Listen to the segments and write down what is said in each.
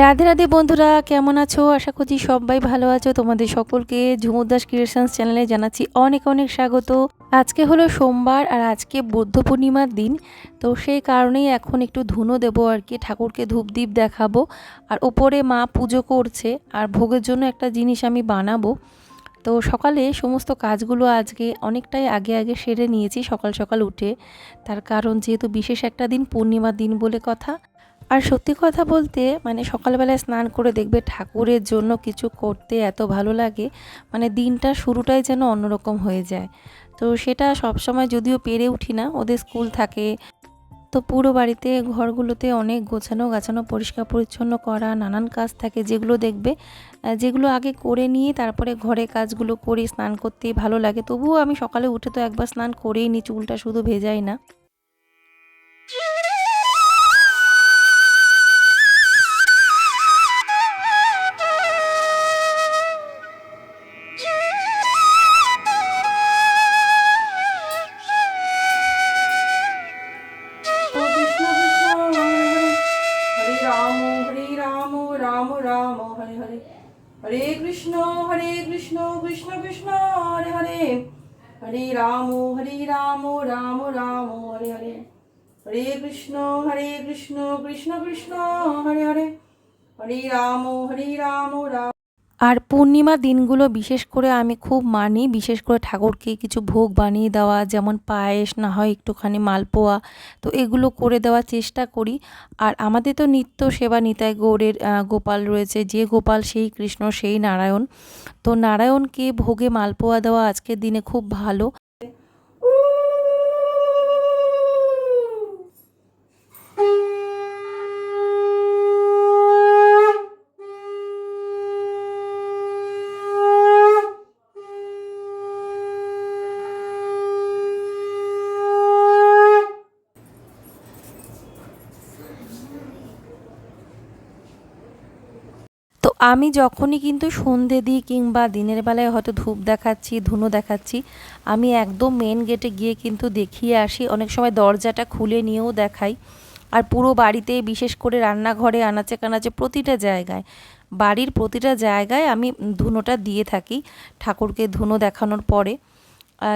রাধে রাধে বন্ধুরা, কেমন আছো? আশা করছি সবাই ভালো আছো। তোমাদের সকলকে ঝুমুর দাস ক্রিয়েশনস চ্যানেলে জানাচ্ছি অনেক অনেক স্বাগত। আজকে হলো সোমবার আর আজকে বুদ্ধ পূর্ণিমার দিন। তো সেই কারণেই এখন একটু ধুনো দেবো আর কি, ঠাকুরকে ধূপ দ্বীপ দেখাবো। আর ওপরে মা পুজো করছে আর ভোগের জন্য একটা জিনিস আমি বানাবো। তো সকালে সমস্ত কাজগুলো আজকে অনেকটাই আগে আগে সেরে নিয়েছি সকাল সকাল উঠে। তার কারণ যেহেতু বিশেষ একটা দিন পূর্ণিমার দিন বলে কথা আর সত্যি কথা বলতে মানে সকালবেলায় স্নান করে দেখবে ঠাকুরের জন্য কিছু করতে এত ভালো লাগে মানে দিনটা শুরুটাই যেন অন্যরকম হয়ে যায়। তো সেটা সবসময় যদিও পেরে উঠি না, ওদের স্কুল থাকে। তো পুরো বাড়িতে, ঘরগুলোতে অনেক গোছানো গাছানো, পরিষ্কার পরিচ্ছন্ন করা, নানান কাজ থাকে যেগুলো দেখবে যেগুলো আগে করে নিয়ে তারপরে ঘরে কাজগুলো করে স্নান করতেই ভালো লাগে। তবুও আমি সকালে উঠে তো একবার স্নান করেই নি, চুলটা শুধু ভেজাই না। আর পূর্ণিমা দিনগুলো বিশেষ করে আমি খুব মানি, বিশেষ করে ঠাকুরকে কিছু ভোগ বানিয়ে দেওয়া, যেমন পায়েস, না হয় একটুখানি মালপোয়া, তো এগুলো করে দেওয়ার চেষ্টা করি। আর আমাদের তো নিত্য সেবা নিতায় গৌরের গোপাল রয়েছে, যে গোপাল, সেই কৃষ্ণ, সেই নারায়ণ। তো নারায়ণকে ভোগে মালপোয়া দেওয়া আজকের দিনে খুব ভালো। আমি যখনই কিন্তু সন্ধে দিই কিংবা দিনের বেলায় হয়তো ধূপ দেখাচ্ছি, ধুনো দেখাচ্ছি, আমি একদম মেন গেটে গিয়ে কিন্তু দেখিয়ে আসি। অনেক সময় দরজাটা খুলে নিয়েও দেখাই। আর পুরো বাড়িতে বিশেষ করে রান্নাঘরে আনাচে কানাচে প্রতিটা জায়গায়, বাড়ির প্রতিটা জায়গায় আমি ধুনোটা দিয়ে থাকি। ঠাকুরকে ধুনো দেখানোর পরে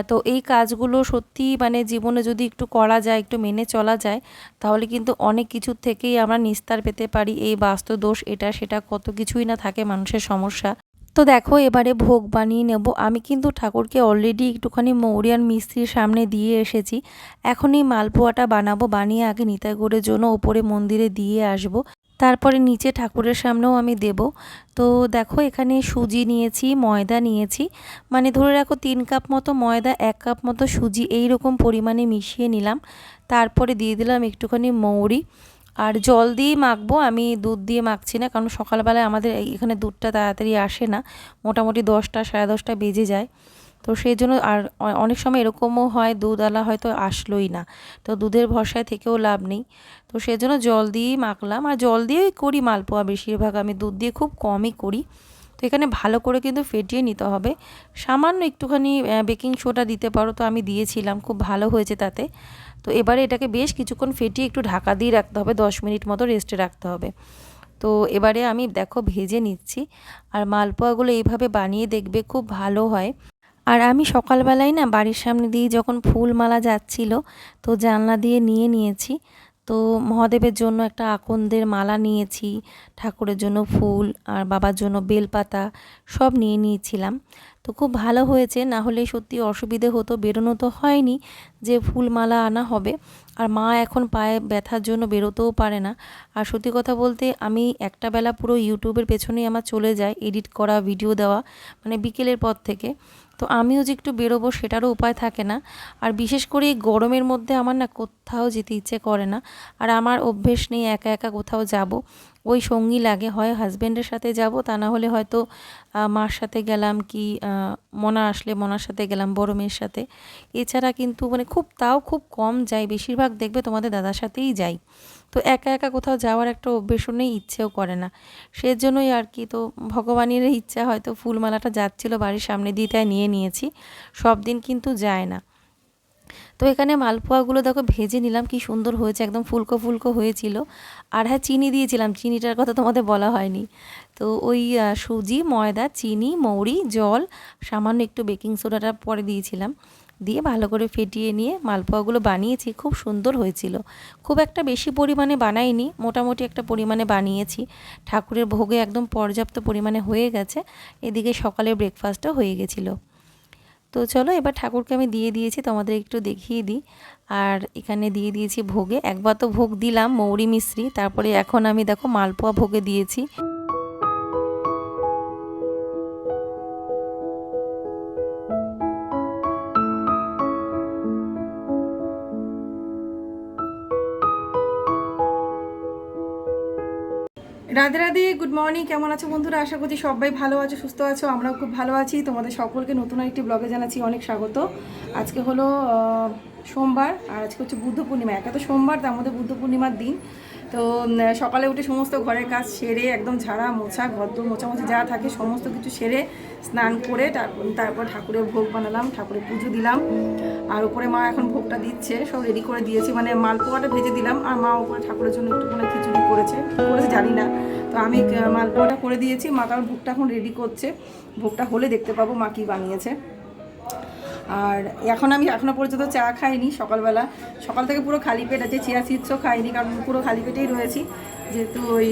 তো এই কাজগুলো সত্যি মানে জীবনে যদি একটু করা যায়, একটু মেনে চলা যায়, তাহলে কিন্তু অনেক কিছুর থেকেই আমরা নিস্তার পেতে পারি। এই বাস্তু দোষ এটা সেটা কত কিছুই না থাকে মানুষের সমস্যা। তো দেখো, এবারে ভোগ বানিয়ে নেব। আমি কিন্তু ঠাকুরকে অলরেডি একটুখানি মৌরিয়ান মিস্ত্রির সামনে দিয়ে এসেছি। এখন এই মালপোয়াটা বানাবো, বানিয়ে আগে নিতাইগড়ের জন্য ওপরে মন্দিরে দিয়ে আসব। তারপরে নিচে ঠাকুরের সামনেও আমি দেব। তো দেখো এখানে সুজি নিয়েছি, ময়দা নিয়েছি। মানে ধরে রাখো তিন কাপ মতো ময়দা, এক কাপ মতো সুজি এই রকম পরিমাণে মিশিয়ে নিলাম। তারপরে দিয়ে দিলাম একটুখানি মৌরি। আর জল দিয়েই মাখবো, আমি দুধ দিয়ে মাখছি না, কারণ সকালবেলায় আমাদের এখানে দুধটা তাড়াতাড়ি আসে না। মোটামুটি দশটা, সাড়ে দশটা বেজে যায়। তো সেই জন্য আর অনেক সময় এরকমও হয় দুধওয়ালা হয়তো আসলোই না। তো দুধের ভরসায় থেকেও লাভ নেই। তো সেই জন্য জল দিয়েই মাখলাম। আর জল দিয়েই করি মালপোয়া বেশিরভাগ। আমি দুধ দিয়ে খুব কমই করি। তো এখানে ভালো করে কিন্তু ফেটিয়ে নিতে হবে। সামান্য একটুখানি বেকিং সোডা দিতে পারো তো আমি দিয়েছিলাম। খুব ভালো হয়েছে তাতে। তো এবারে এটাকে বেশ কিছুক্ষণ ফেটিয়ে একটু ঢাকা দিয়ে রাখতে হবে। দশ মিনিট মতো রেস্টে রাখতে হবে। তো এবারে আমি দেখো ভেজে নিচ্ছি। আর মালপোয়াগুলো এইভাবে বানিয়ে দেখবে খুব ভালো হয়। আর আমি সকালবেলায় না বাড়ির সামনে দিয়ে যখন ফুলমালা যাচ্ছিল, তো জানলা দিয়ে নিয়ে নিয়েছি। তো মহাদেবের জন্য একটা আকন্দের মালা নিয়েছি, ঠাকুরের জন্য ফুল আর বাবার জন্য বেলপাতা সব নিয়ে নিয়েছিলাম। তো খুব ভালো হয়েছে, না হলে সত্যি অসুবিধে হতো, বেরোনো তো হয়নি যে ফুলমালা আনা হবে। আর মা এখন পায়ে ব্যথার জন্য বেরোতেও পারে না। আর সত্যি কথা বলতে আমি একটা বেলা পুরো ইউটিউবের পেছনেই আমার চলে যায়, এডিট করা, ভিডিও দেওয়া মানে বিকেলের পর থেকে। তো আমিও যে একটু বেরোবো সেটারও উপায় থাকে না। আর বিশেষ করে এই গরমের মধ্যে আমার না কোথাও যেতে ইচ্ছে করে না। আর আমার অভ্যেস নেই একা একা কোথাও যাব। ওই সঙ্গী লাগে, হয় হাজব্যান্ডের সাথে যাব, তা না হলে হয়তো মার সাথে গেলাম কি মনা আসলে মনার সাথে গেলাম বড় মেয়ের সাথে। এছাড়া কিন্তু মানে খুব, তাও খুব কম যাই। বেশিরভাগ দেখবে তোমাদের দাদার সাথেই যাই। তো একা একা কোথাও যাওয়ার একটা অভ্যেসও নেই, ইচ্ছেও করে না। সেজন্যই আর কি, তো ভগবানের ইচ্ছা হয়তো ফুলমালাটা যাচ্ছিল বাড়ির সামনে দিয়ে তাই নিয়ে নিয়েছি, সব দিন কিন্তু যায় না। তো এখানে মালপোয়াগুলো দেখো ভেজে নিলাম, কি সুন্দর হয়েছে, একদম ফুলকো ফুলকো হয়েছিল। আর হ্যাঁ চিনি দিয়েছিলাম, চিনিটার কথা তোমাদের বলা হয়নি। তো ওই সুজি, ময়দা, চিনি, মৌরি, জল, সামান্য একটু বেকিং সোডাটা পরে দিয়েছিলাম। দিয়ে ভালো করে ফেটিয়ে নিয়ে মালপোয়াগুলো বানিয়েছি, খুব সুন্দর হয়েছিল। খুব একটা বেশি পরিমাণে বানাইনি, মোটামুটি একটা পরিমাণে বানিয়েছি। ঠাকুরের ভোগে একদম পর্যাপ্ত পরিমাণে হয়ে গেছে, এদিকে সকালে ব্রেকফাস্টও হয়ে গেছিল। তো চলো এবার ঠাকুরকে আমি দিয়ে দিয়েছি, তোমাদের একটু দেখিয়ে দিই। আর এখানে দিয়ে দিয়েছি ভোগে, একবার তো ভোগ দিলাম, মৌরি মিশ্রি, তারপরে এখন আমি দেখো মালপোয়া ভোগে দিয়েছি। রাধে রাধে গুড মর্নিং কেমন আছো বন্ধুরা? আশা করছি সবাই ভালো আছো, সুস্থ আছো, আমরাও খুব ভালো আছি। তোমাদের সকলকে নতুন একটি ব্লগে জানাচ্ছি অনেক স্বাগত। আজকে হলো সোমবার, আর আজকে হচ্ছে বুদ্ধ পূর্ণিমা। একা তো সোমবার, তার মধ্যে বুদ্ধ পূর্ণিমার দিন। তো সকালে উঠে সমস্ত ঘরের কাজ সেরে, একদম ঝাড়া, মোছা, ঘর দোর মোছামুছি যা থাকে সমস্ত কিছু সেরে, স্নান করে তারপর ঠাকুরের ভোগ বানালাম, ঠাকুরের পুজো দিলাম। আর উপরে মা এখন ভোগটা দিচ্ছে, সব রেডি করে দিয়েছি। মানে মালপোয়াটা ভেজে দিলাম, আর মা উপরে ঠাকুরের জন্য একটুখানি খিচুড়ি করেছে। জানি না। তো আমি মালপোয়াটা করে দিয়েছি। মা, কারণ ভোগটা এখন রেডি করছে। ভোগটা হলে দেখতে পাবো মা কী বানিয়েছে। আর এখন আমি এখনও পর্যন্ত চা খাইনি সকালবেলা। সকাল থেকে পুরো খালি পেট আছে, চিয়া সিটসও খাইনি, কারণ পুরো খালি পেটেই রয়েছি। যেহেতু ওই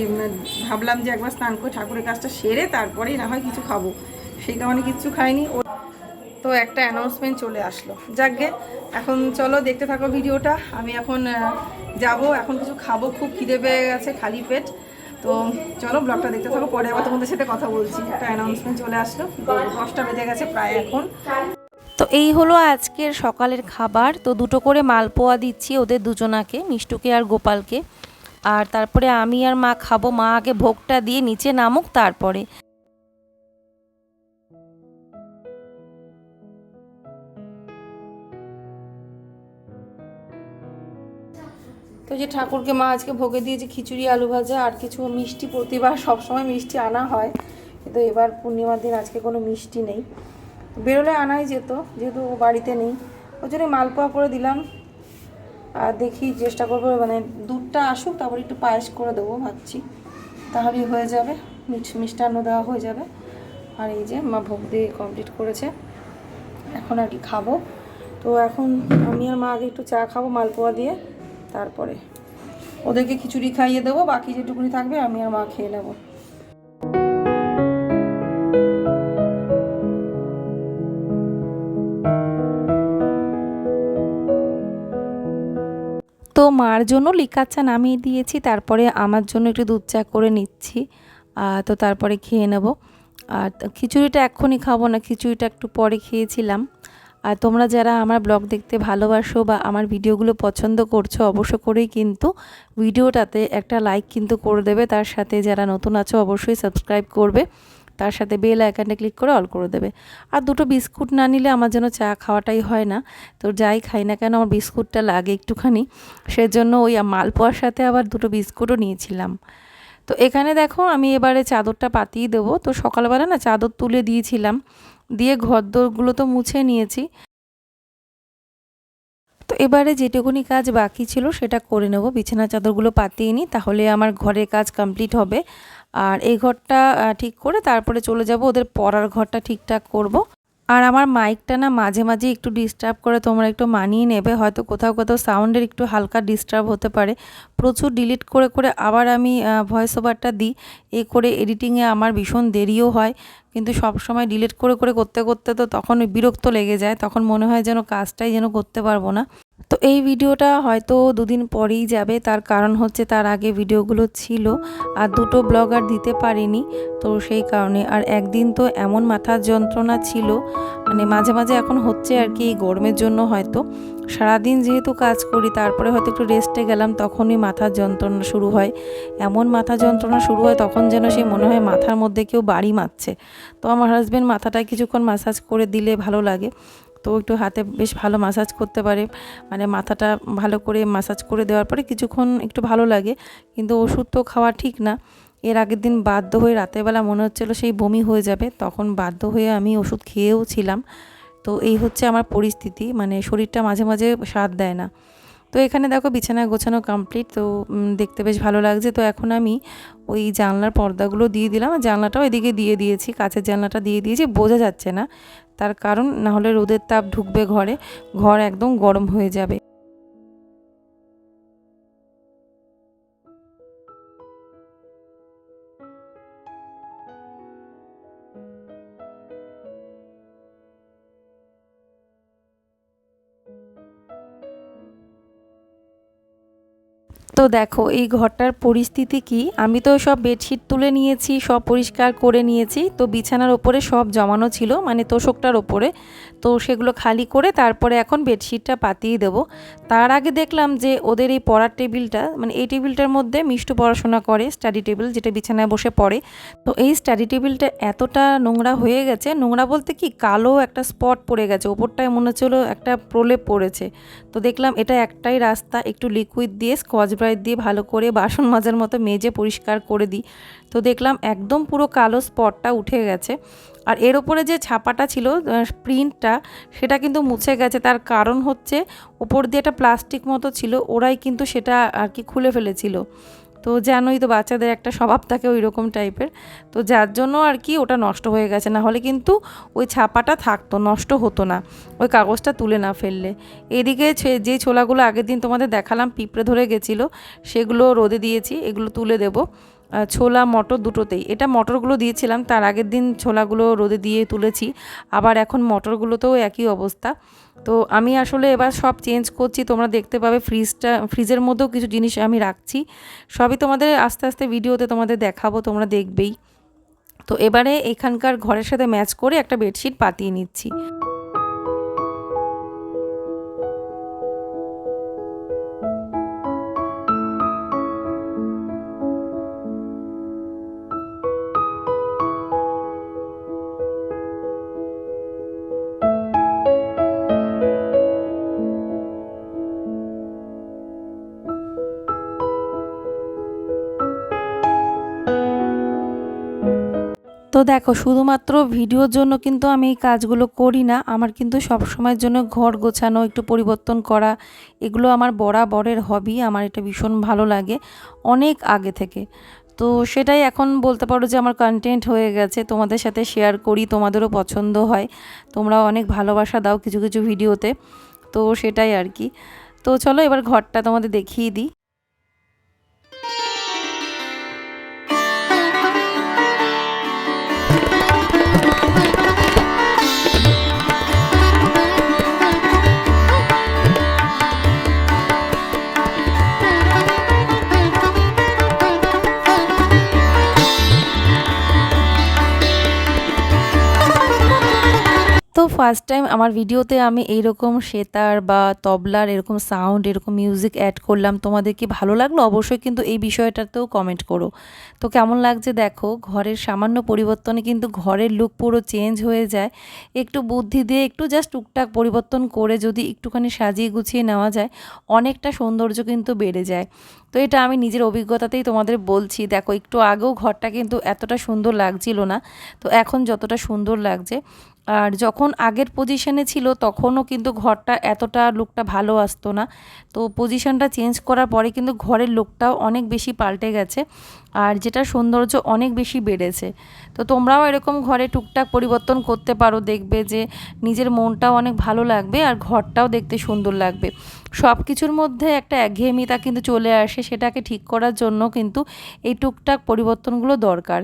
ভাবলাম যে একবার স্নান করে ঠাকুরের কাজটা সেরে তারপরেই না হয় কিছু খাব। সেই কারণে কিচ্ছু খাইনি। ও, তো একটা অ্যানাউন্সমেন্ট চলে আসলো। যাকগে এখন চলো দেখতে থাকো ভিডিওটা। আমি এখন যাব। এখন কিছু খাব। খুব খিদে পেয়ে গেছে খালি পেট। তো চলো ব্লগটা দেখতে থাকো, পরে আবার তোমাদের সাথে কথা বলছি। একটা অ্যানাউন্সমেন্ট চলে আসলো দশটা বেজে গেছে প্রায় এখন। তো এই হলো আজকের সকালের খাবার। তো দুটো করে মালপোয়া দিচ্ছি ওদের দুজনাকে, মিষ্টুকে আর গোপালকে। আর তারপরে আমি আর মা খাব। মা আগে ভোগটা দিয়ে নিচে নামুক, তারপরে। তো যে ঠাকুরকে মা আজকে ভোগে দিয়েছে খিচুড়ি, আলু ভাজা আর কিছু মিষ্টি প্রতিবার সবসময় মিষ্টি আনা হয়, কিন্তু এবার পূর্ণিমার দিন আজকে কোনো মিষ্টি নেই। বেরোলে আনাই যেত, যেহেতু ও বাড়িতে নেই। ওই জন্য মালপোয়া করে দিলাম। আর দেখি চেষ্টা করব মানে দুধটা আসুক, তারপর একটু পায়েস করে দেবো ভাবছি। তাহলেই হয়ে যাবে মিষ্টান্ন দেওয়া হয়ে যাবে। আর এই যে মা ভোগ দিয়ে কমপ্লিট করেছে। এখন আর কি খাব। তো এখন আমি আর মা আগে একটু চা খাব মালপোয়া দিয়ে। তারপরে ওদেরকে খিচুড়ি খাইয়ে দেবো, বাকি যেটুকুনি থাকবে আমি আর মা খেয়ে নেব। তো মার জন্য লিকার চা নামিয়ে দিয়েছি, তারপরে আমার জন্য একটু দুধ চা করে নিচ্ছি তো তারপরে খেয়ে নেব। আর খিচুড়িটা এক্ষুনি খাব না, খিচুড়িটা একটু পরে খেয়েছিলাম। আর তোমরা যারা আমার ব্লগ দেখতে ভালোবাসো বা আমার ভিডিওগুলো পছন্দ করছ, অবশ্য করেই কিন্তু ভিডিওটাতে একটা লাইক কিন্তু করে দেবে। তার সাথে যারা নতুন আছো, অবশ্যই সাবস্ক্রাইব করবে। তার সাথে বেল আইকনটা ক্লিক করে অল করে দেবে। আর দুটো বিস্কুট না নিলে আমার যেন চা খাওয়াটাই হয় না। তো যাই খাই না কেন, আমার বিস্কুটটা লাগে একটুখানি। সেজন্য ওই মালপোয়ার সাথে আবার দুটো বিস্কুটও নিয়েছিলাম। তো এখানে দেখো, আমি এবারে চাদরটা পাতিয়ে দেবো। তো সকালবেলা না চাদর তুলে দিয়েছিলাম। দিয়ে ঘরদোরগুলো তো মুছে নিয়েছি। তো এবারে যেটুকুনি কাজ বাকি ছিল সেটা করে নেব। বিছানা চাদরগুলো পাতিয়ে নিই, তাহলে আমার ঘরের কাজ কমপ্লিট হবে। আর এই ঘরটা ঠিক করে তারপরে চলে যাব। ওদের পড়ার ঘরটা ঠিকঠাক করব। আর আমার মাইকটা না মাঝে মাঝে একটু ডিস্টার্ব করে, তোমরা একটু মানিয়ে নেবে। হয়তো কোথাও কোথাও সাউন্ডের একটু হালকা ডিস্টার্ব হতে পারে। প্রচুর ডিলিট করে করে আবার আমি ভয়েস ওভারটা দিই। এ করে এডিটিংয়ে আমার ভীষণ দেরিও হয়। কিন্তু সব সময় ডিলিট করে করে করতে করতে তো তখন বিরক্ত লেগে যায়। তখন মনে হয় যেন কাজটাই যেন করতে পারব না। তো এই ভিডিওটা হয়তো দুদিন পরেই যাবে। তার কারণ হচ্ছে তার আগে ভিডিওগুলো ছিল আর দুটো ব্লগ আর দিতে পারিনি। তো সেই কারণে আর একদিন তো এমন মাথার যন্ত্রণা ছিল মানে মাঝে মাঝে এখন হচ্ছে আর কি এই গরমের জন্য হয়তো। সারাদিন যেহেতু কাজ করি, তারপরে হয়তো একটু রেস্টে গেলাম, তখনই মাথার যন্ত্রণা শুরু হয়। এমন মাথা যন্ত্রণা শুরু হয়, তখন যেন সে মনে হয় মাথার মধ্যে কেউ বাড়ি মারছে। তো আমার হাজব্যান্ড মাথাটা কিছুক্ষণ মাসাজ করে দিলে ভালো লাগে। তো একটু হাতে বেশ ভালো মাসাজ করতে পারে। মানে মাথাটা ভালো করে মাসাজ করে দেওয়ার পরে কিছুক্ষণ একটু ভালো লাগে, কিন্তু ওষুধ তো খাওয়া ঠিক না। এর আগের দিন বাধ্য হয়ে রাতেরবেলা মনে হচ্ছিল সেই বমি হয়ে যাবে, তখন বাধ্য হয়ে আমি ওষুধ খেয়েও ছিলাম তো এই হচ্ছে আমার পরিস্থিতি মানে শরীরটা মাঝে মাঝে সাথ দেয় না। তো এখানে দেখো বিছানা গোছানো কমপ্লিট তো দেখতে বেশ ভালো লাগছে। তো এখন আমি ওই জানলার পর্দাগুলো দিয়ে দিলাম, আর জানলাটাও এদিকে দিয়ে দিয়েছি কাছের জানলাটা দিয়ে দিয়েছি, বোঝা যাচ্ছে না। তার কারণ না হলে রোদের তাপ ঢুকবে ঘরে, ঘর একদম গরম হয়ে যাবে। দেখো, এই ঘরটার পরিস্থিতি কি? আমি তো সব বেডশিট তুলে নিয়েছি, সব পরিষ্কার করে নিয়েছি। তো বিছানার ওপরে সব জমানো ছিল মানে তোষকটার ওপরে। তো সেগুলো খালি করে তারপরে এখন বেডশিটটা পাতিয়ে দেবো। তার আগে দেখলাম যে ওদের এই পড়ার টেবিলটা মানে এই টেবিলটার মধ্যে মিষ্টু পড়াশোনা করে, স্টাডি টেবিল যেটা বিছানায় বসে পড়ে। তো এই স্টাডি টেবিলটা এতটা নোংরা হয়ে গেছে, নোংরা বলতে কি কালো একটা স্পট পড়ে গেছে, ওপরটায় মনে হচ্ছিল একটা প্রলেপ পড়েছে। তো দেখলাম এটা একটাই রাস্তা, একটু লিকুইড দিয়ে স্কচ ব্রাইট দিয়ে ভালো করে বাসন মাজার মতো মেজে পরিষ্কার করে দিই। তো দেখলাম একদম পুরো কালো স্পটটা উঠে গেছে। আর এর ওপরে যে ছাপাটা ছিল প্রিন্টটা, সেটা কিন্তু মুছে গেছে। তার কারণ হচ্ছে, ওপর দিয়ে একটা প্লাস্টিক মতো ছিল, ওরাই কিন্তু সেটা আর কি খুলে ফেলেছিল। তো জানোই তো বাচ্চাদের একটা স্বভাব থাকে ওই রকম টাইপের। তো যার জন্য আর কি ওটা নষ্ট হয়ে গেছে। না হলে কিন্তু ওই ছাপাটা থাকতো, নষ্ট হতো না। ওই কাগজটা তুলে না ফেললে। এদিকে যে ছোলাগুলো আগের দিন তোমাদের দেখালাম, পিঁপড়ে ধরে গেছিল, সেগুলো রোদে দিয়েছি, এগুলো তুলে দেবো। ছোলা, মটর দুটোতেই। এটা মটরগুলো দিয়েছিলাম, তার আগের দিন ছোলাগুলো রোদে দিয়ে তুলেছি। আবার এখন মটরগুলোতেও একই অবস্থা। তো আমি আসলে এবার সব চেঞ্জ করছি, তোমরা দেখতে পাবে ফ্রিজটা, ফ্রিজের মধ্যেও কিছু জিনিস আমি রাখছি। সবই তোমাদের আস্তে আস্তে ভিডিওতে তোমাদের দেখাবো, তোমরা দেখবেই। তো এবারে এখানকার ঘরের সাথে ম্যাচ করে একটা বেডশিট পাতিয়ে নিচ্ছি। তো দেখো, শুধুমাত্র ভিডিওর জন্য কিন্তু আমি এই কাজগুলো করি না। আমার কিন্তু সব সময়ের জন্য ঘর গোছানো, একটু পরিবর্তন করা, এগুলো আমার বরাবরের হবি আমার এটা ভীষণ ভালো লাগে অনেক আগে থেকে। তো সেটাই এখন বলতে পারো যে আমার কন্টেন্ট হয়ে গেছে, তোমাদের সাথে শেয়ার করি, তোমাদেরও পছন্দ হয়, তোমরাও অনেক ভালোবাসা দাও কিছু কিছু ভিডিওতে, তো সেটাই আর কি। তো চলো এবার ঘরটা তোমাদের দেখিয়ে দিই। ফার্স্ট টাইম আমার ভিডিওতে আমি এইরকম সেতার বা তবলার এরকম সাউন্ড এরকম মিউজিক অ্যাড করলাম, তোমাদের কি ভালো লাগল? অবশ্যই কিন্তু এই বিষয়টাতেও কমেন্ট করো। তো কেমন লাগছে দেখো, ঘরের সামান্য পরিবর্তনে কিন্তু ঘরের লুক পুরো চেঞ্জ হয়ে যায়। একটু বুদ্ধি দিয়ে একটু জাস্ট টুকটাক পরিবর্তন করে যদি একটুখানি সাজিয়ে গুছিয়ে নেওয়া যায়, অনেকটা সৌন্দর্য কিন্তু বেড়ে যায়। তো এটা আমি নিজের অভিজ্ঞতাতেই তোমাদের বলছি। দেখো, একটু আগেও ঘরটা কিন্তু এতটা সুন্দর লাগছিল না। তো এখন যতটা সুন্দর লাগছে আর যখন আগের পজিশনে ছিল, তখনও কিন্তু ঘরটা এতটা লুকটা ভালো আসতো না। তো পজিশনটা চেঞ্জ করার পরে কিন্তু ঘরের লুকটাও অনেক বেশি পাল্টে গেছে আর যেটা সৌন্দর্য অনেক বেশি বেড়েছে। তো তোমরাও এরকম ঘরে টুকটাক পরিবর্তন করতে পারো, দেখবে যে নিজের মনটাও অনেক ভালো লাগবে আর ঘরটাও দেখতে সুন্দর লাগবে। সব কিছুর মধ্যে একটা একঘেয়েমিতা কিন্তু চলে আসে, সেটাকে ঠিক করার জন্য কিন্তু এই টুকটাক পরিবর্তনগুলো দরকার।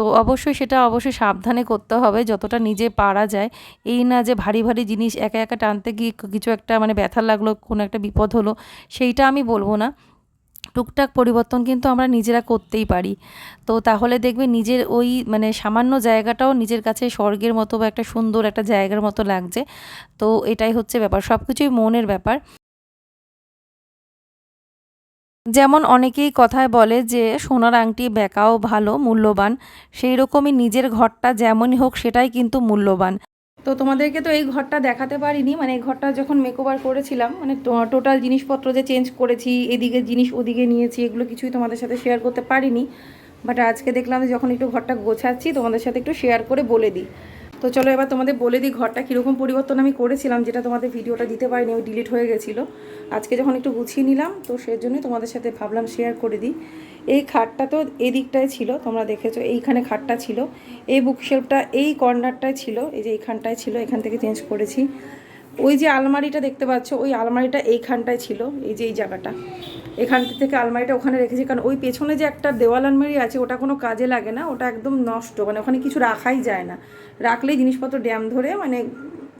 তো অবশ্যই সেটা অবশ্যই সাবধানে করতে হবে, যতটা নিজে পারা যায়। এই না যে ভারী ভারী জিনিস একা একা টানতে গিয়ে কিছু একটা মানে ব্যথা লাগল, কোনো একটা বিপদ হলো, সেইটা আমি বলব না। টুকটাক পরিবর্তন কিন্তু আমরা নিজেরা করতেই পারি। তো তাহলে দেখবে নিজের ওই মানে সামান্য জায়গাটাও নিজের কাছে স্বর্গের মতো বা একটা সুন্দর একটা জায়গার মতো লাগছে। তো এটাই হচ্ছে ব্যাপার সব কিছুই মনের ব্যাপার। যেমন অনেকেই কথায় বলে যে, সোনার আংটি বেকাও ভালো, মূল্যবান। সেই রকমই নিজের ঘরটা যেমনই হোক, সেটাই কিন্তু মূল্যবান। তো তোমাদেরকে তো এই ঘরটা দেখাতে পারিনি। মানে এই ঘরটা যখন মেকওভার করেছিলাম মানে টোটাল জিনিসপত্র যে চেঞ্জ করেছি, এদিকে জিনিস ওদিকে নিয়েছি, এগুলো কিছুই তোমাদের সাথে শেয়ার করতে পারিনি। বাট আজকে দেখলাম যখন একটু ঘরটা গোছাচ্ছি, তোমাদের সাথে একটু শেয়ার করে বলে দিই। তো চলো এবার তোমাদের বলে দিই ঘরটা কীরকম পরিবর্তন আমি করেছিলাম, যেটা তোমাদের ভিডিওটা দিতে পারিনি, ওই ডিলিট হয়ে গেছিল। আজকে যখন একটু গুছিয়ে নিলাম, তো সেজন্যই তোমাদের সাথে ভাবলাম শেয়ার করে দিই। এই খাটটা তো এই দিকটায় ছিল, তোমরা দেখেছ, এইখানে খাটটা ছিল। এই বুকশেলফটা এই কর্নারটায় ছিল, এই যে এইখানটায় ছিল, এখান থেকে চেঞ্জ করেছি। ওই যে আলমারিটা দেখতে পাচ্ছ, ওই আলমারিটা এইখানটায় ছিল, এই যে এই জায়গাটা। এখান থেকে আলমারিটা ওখানে রেখেছি, কারণ ওই পেছনে যে একটা দেওয়াল আলমারি আছে, ওটা কোনো কাজে লাগে না, ওটা একদম নষ্ট মানে ওখানে কিছু রাখাই যায় না। রাখলেই জিনিসপত্র ড্যাম ধরে মানে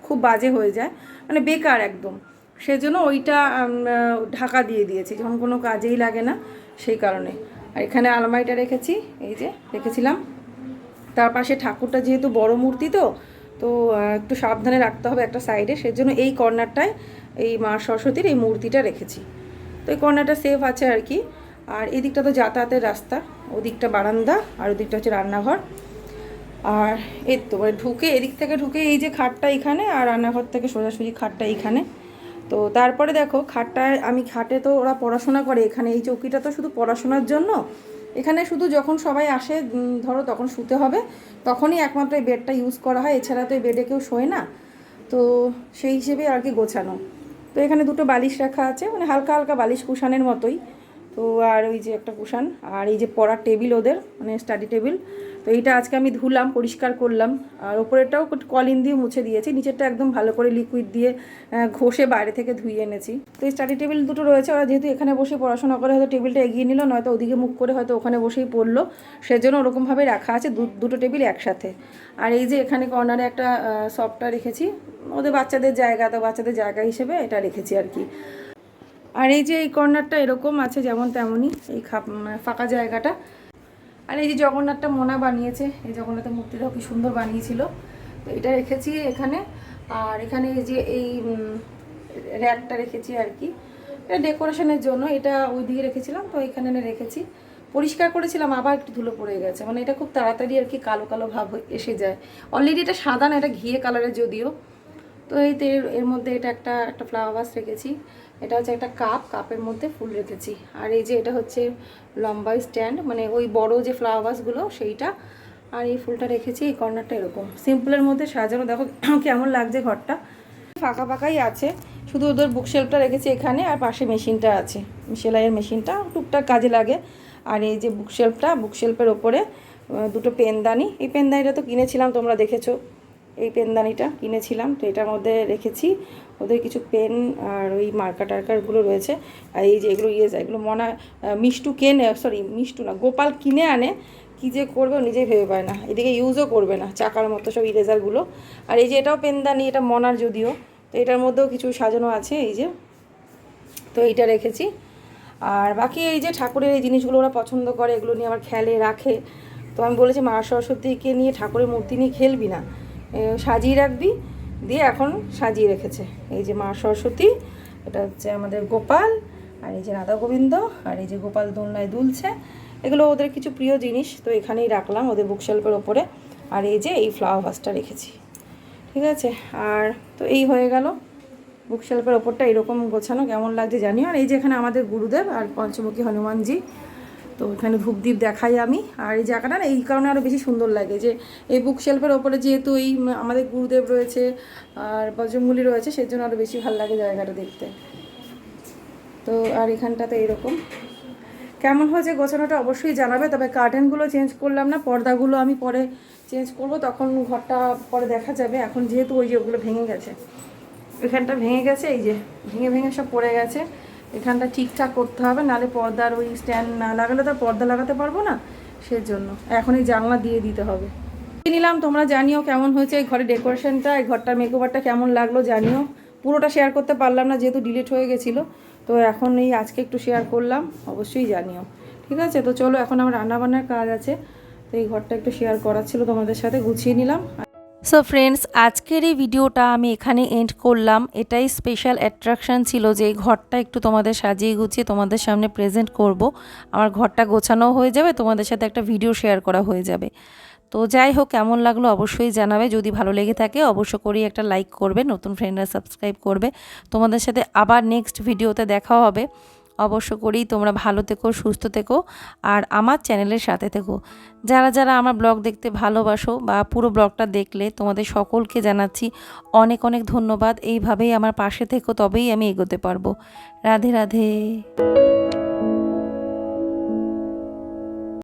খুব বাজে হয়ে যায় মানে বেকার একদম। সেজন্য ওইটা ঢাকা দিয়ে দিয়েছি, যখন কোনো কাজেই লাগে না, সেই কারণে। আর এখানে আলমারিটা রেখেছি, এই যে রেখেছিলাম। তার পাশে ঠাকুরটা যেহেতু বড় মূর্তি তো তো একটু সাবধানে রাখতে হবে একটা সাইডে। সেজন্য এই কর্নারটায়, এই মা সরস্বতীর এই মূর্তিটা রেখেছি। তো এই কর্নারটা সেফ আছে আর কি। আর এদিকটা তো যাতায়াতের রাস্তা। ওদিকটা বারান্দা আর ওদিকটা হচ্ছে রান্নাঘর। আর এই তো মানে ঢুকে, এদিক থেকে ঢুকে এই যে খাটটা এখানে আর রান্নাঘর থেকে সোজাসুজি খাটটা এখানে। তো তারপরে দেখো, খাটটায়, আমি খাটে তো ওরা পড়াশোনা করে, এখানে এই চৌকিটা তো শুধু পড়াশোনার জন্য। এখানে শুধু যখন সবাই আসে ধরো তখন শুতে হবে, তখনই একমাত্র এই বেডটা ইউজ করা হয়। এছাড়া তো এই বেডে কেউ শোয় না। তো সেই হিসেবে আর কি গোছানো। তো এখানে দুটো বালিশ রাখা আছে মানে হালকা হালকা বালিশ কুশানের মতোই। তো আর ওই যে একটা কুশান, আর এই যে পড়ার টেবিল ওদের মানে স্টাডি টেবিল তো এইটা আজকে আমি ধুলাম, পরিষ্কার করলাম। আর ওপরেরটাও কলিন দিয়ে মুছে দিয়েছি, নিচেরটা একদম ভালো করে লিকুইড দিয়ে ঘষে বাইরে থেকে ধুয়ে এনেছি। তো এই স্টাডি টেবিল দুটো রয়েছে, ওরা যেহেতু এখানে বসে পড়াশোনা করে, হয়তো টেবিলটা এগিয়ে নিল, নয়তো ওদিকে মুখ করে হয়তো ওখানে বসেই পড়ল। সেজন্য ওরকমভাবে রাখা আছে দুটো টেবিল একসাথে। আর এই যে এখানে কর্নারে একটা সফটটা রেখেছি, ওদের বাচ্চাদের জায়গা, তো বাচ্চাদের জায়গা হিসেবে এটা রেখেছি আর কি। আর এই যে এই কর্নারটা এরকম আছে, যেমন তেমনই, এই মানে ফাঁকা জায়গাটা। আর এই যে জগন্নাথটা মোনা বানিয়েছে, এই জগন্নাথের মূর্তিটাও কি সুন্দর বানিয়েছিল। তো এটা রেখেছি এখানে। আর এখানে এই যে এই র্যাকটা রেখেছি আর কি। এটা ডেকোরেশনের জন্য, এটা ওই দিকে রেখেছিলাম, তো এখানে রেখেছি। পরিষ্কার করেছিলাম, আবার একটু ধুলো পড়ে গেছে। মানে এটা খুব তাড়াতাড়ি আর কি কালো কালো ভাব এসে যায়। অলরেডি এটা সাদা না, এটা ঘিয়ে কালারের যদিও। তো এই এর মধ্যে এটা একটা একটা ফ্লাওয়ার ভাস রেখেছি। এটা হচ্ছে একটা কাপ, কাপের মধ্যে ফুল রেখেছি। আর এই যে এটা হচ্ছে লম্বা স্ট্যান্ড মানে ওই বড় যে ফ্লাওয়ার ভাসগুলো সেইটা। আর এই ফুলটা রেখেছি, এই কর্নারটা এরকম। সিম্পলের মধ্যে সাজানো, দেখো কেমন লাগছে ঘরটা। ফাঁকা ফাঁকাই আছে, শুধু ওদের বুকশেলফটা রেখেছি এখানে, আর পাশে মেশিনটা আছে। সেলাইয়ের মেশিনটা টুকটাক কাজে লাগে। আর এই যে বুকশেলফটা বুকশেলফের ওপরে দুটো পেনদানি। এই পেনদানিটা তো কিনেছিলাম, তোমরা দেখেছ। এই পেনদানিটা কিনেছিলাম, তো এটার মধ্যে রেখেছি। ওদের কিছু পেন আর ওই মার্কার টার্কারগুলো রয়েছে। আর এই যে এগুলো ইয়ে যায় এগুলো মনে মিষ্টু কেনে সরি মিষ্টু না, গোপাল কিনে আনে, কী যে করবে নিজেই ভেবে পায় না। এদিকে ইউজও করবে না, চাকার মতো সব ইরেজারগুলো আর এই যে এটাও পেনদানি, এটা মনার যদিও। তো এটার মধ্যেও কিছু সাজানো আছে, এই যে। তো এইটা রেখেছি। আর বাকি এই যে ঠাকুরের এই জিনিসগুলো ওরা পছন্দ করে, এগুলো নিয়ে আবার খেলে রাখে। তো আমি বলেছি, মা সরস্বতীকে নিয়ে ঠাকুরের মূর্তি নিয়ে খেলবি না। সাজিয়ে রাখবি। দিয়ে এখন সাজিয়ে রেখেছে। এই যে মা সরস্বতী, এটা হচ্ছে আমাদের গোপাল, আর এই যে রাধা গোবিন্দ, আর এই যে গোপাল দোলনায় দুলছে। এগুলো ওদের কিছু প্রিয় জিনিস, তো এখানেই রাখলাম ওদের বুকশেল্পের ওপরে। আর এই যে এই ফ্লাওয়ার ভাসটা রেখেছি। ঠিক আছে? আর তো এই হয়ে গেল। বুকশেল্পের ওপরটা এরকম গোছানো, কেমন লাগছে জানিও। আর এই যে এখানে আমাদের গুরুদেব আর পঞ্চমুখী হনুমানজি তো এখানে ধূপদীপ দেখাই আমি। আর এই জায়গাটা না, এই কারণে আরও বেশি সুন্দর লাগে যে এই বুকশেল্পের ওপরে যেহেতু এই আমাদের গুরুদেব রয়েছে আর বজরঙ্গলি রয়েছে সেই জন্য আরও বেশি ভালো লাগে জায়গাটা দেখতে। তো আর এখানটাতে এরকম। কেমন হয়েছে গোছানোটা অবশ্যই জানাবে, তবে কার্টেনগুলো চেঞ্জ করলাম না, পর্দাগুলো আমি পরে চেঞ্জ করব, তখন ঘরটা পরে দেখা যাবে। এখন যেহেতু ওই যে ওগুলো ভেঙে গেছে। এখানটা ভেঙে গেছে, এই যে ভেঙে ভেঙে সব পড়ে গেছে। এখানটা ঠিকঠাক করতে হবে, নালে পর্দার ওই স্ট্যান্ড না লাগালে তো পর্দা লাগাতে পারব না। সেজন্য এখন এই জানলা দিয়ে দিতে হবে। নিলাম, তোমরা জানিও কেমন হয়েছে এই ঘরের ডেকোরেশনটা এই ঘরটার মেকওভারটা কেমন লাগল জানিও। পুরোটা শেয়ার করতে পারলাম না, যেহেতু ডিলিট হয়ে গেছিল। তো এখন এই আজকে একটু শেয়ার করলাম, অবশ্যই জানিও। ঠিক আছে? তো চলো, এখন আমার রান্নাবান্নার কাজ আছে। তো এই ঘরটা একটু শেয়ার করার ছিল তোমাদের সাথে, গুছিয়ে নিলাম। সো ফ্রেন্ডস আজকের এই ভিডিওটা আমি এখানে এন্ড করলাম। এটাই স্পেশাল অ্যাট্রাকশন ছিল যে এই ঘরটা একটু তোমাদের সাজিয়ে গুছিয়ে তোমাদের সামনে প্রেজেন্ট করব। আমার ঘরটা গোছানো হয়ে যাবে, তোমাদের সাথে একটা ভিডিও শেয়ার করা হয়ে যাবে। তো যাই হোক, কেমন লাগল অবশ্যই জানাবে। যদি ভালো লেগে থাকে, অবশ্য করেই একটা লাইক করবে, নতুন ফ্রেন্ডরা সাবস্ক্রাইব করবে। তোমাদের সাথে আবার নেক্সট ভিডিওতে দেখা হবে। অবশ্য করেই তোমরা ভালো থেকো, সুস্থ থেকো আর আমার চ্যানেলের সাথে থেকো। যারা যারা আমার ব্লগ দেখতে ভালোবাসো বা পুরো ব্লগটা দেখলে তোমাদের সকলকে জানাচ্ছি অনেক অনেক ধন্যবাদ। এইভাবেই আমার পাশে থেকো, তবেই আমি এগোতে পারব। রাধে রাধে।